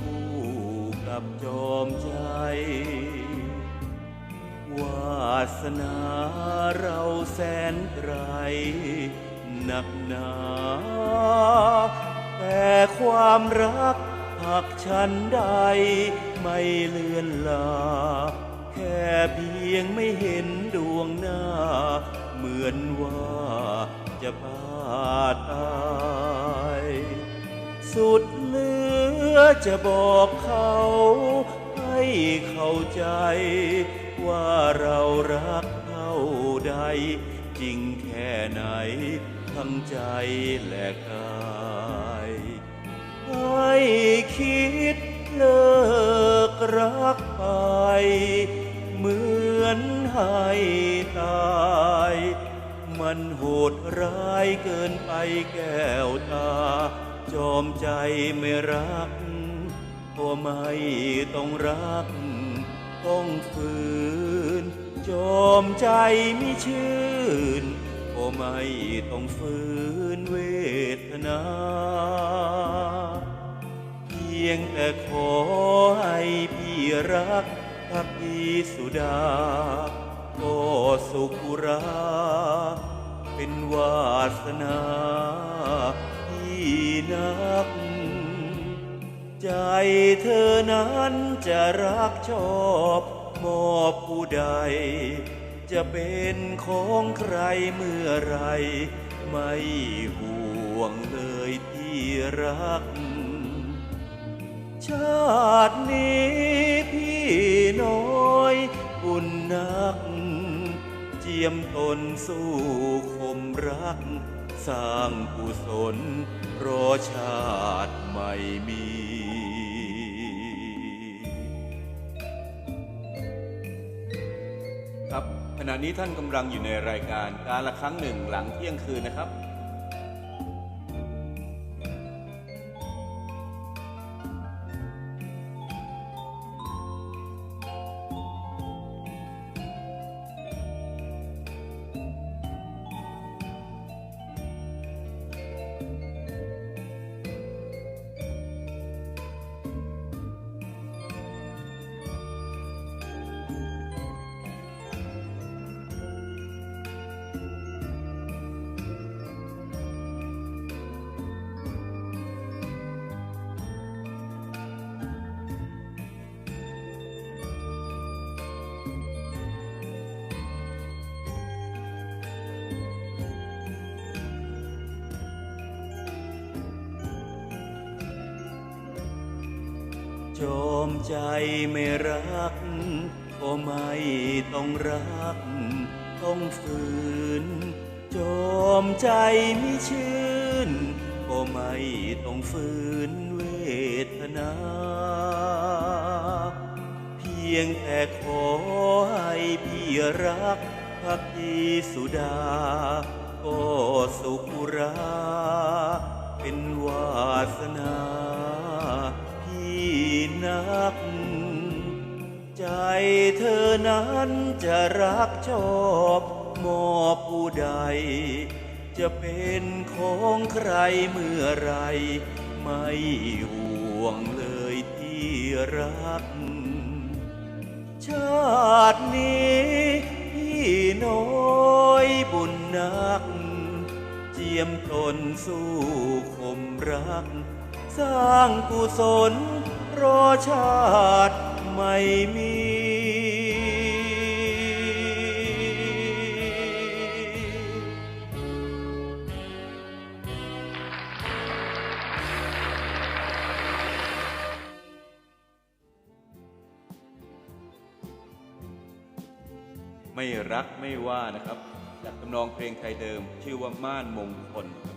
คู่กับจอมใจ วาสนาเราแสนไรหนักหนา แต่ความรักหักฉันใดไม่เลือนลา แค่เพียงไม่เห็นดวงหน้า เหมือนว่าจะพาตาย สุดเลื ลือจะบอกเขาให้เข้าใจ ว่าเรารักเท่าใด จริงแค่ไหน ทั้งใจและกายให้คิดเลิกรักไป เหมือนให้ตาย มันโหดร้ายเกินไปแก้วตา จอมใจไม่รักก็ไม่ต้องรัก ต้องฝืน จอมใจไม่ชื่นก็ไม่ต้องฝืนเวทนา เพียงแต่ขอให้พี่รักพักดีสุดา ก็สุขุรา เป็นวาสนา นัก ใจเธอนั้นจะรักชอบมอบผู้ใด จะเป็นของใครเมื่อไร ไม่ห่วงเลยที่รัก ชาตินี้พี่น้อยบุญนัก เจียมตนสู้คมรักสร้างกุศล ครับขณะนี้ท่านกำลังอยู่ในรายการการละครั้งหนึ่งหลังเที่ยงคืนนะครับ จอมใจไม่รัก ก็ไม่ต้องรัก ต้องฝืน จอมใจไม่ชื่น ก็ไม่ต้องฝืนเวทนา เพียงแต่ขอให้พี่รักพักดีสุดา ก็สุขุรา เธอนั้นจะรักชอบมอบผู้ใด จะเป็นของใครเมื่อไร ไม่ห่วงเลยที่รัก ชาตินี้พี่น้อยบุญนัก เจียมตนสู้คมรัก สร้างกุศลรอชาติ ไม่รักไม่ว่านะครับจากตำนองเพลงไทยเดิม ชื่อว่าม่านมงคลครับ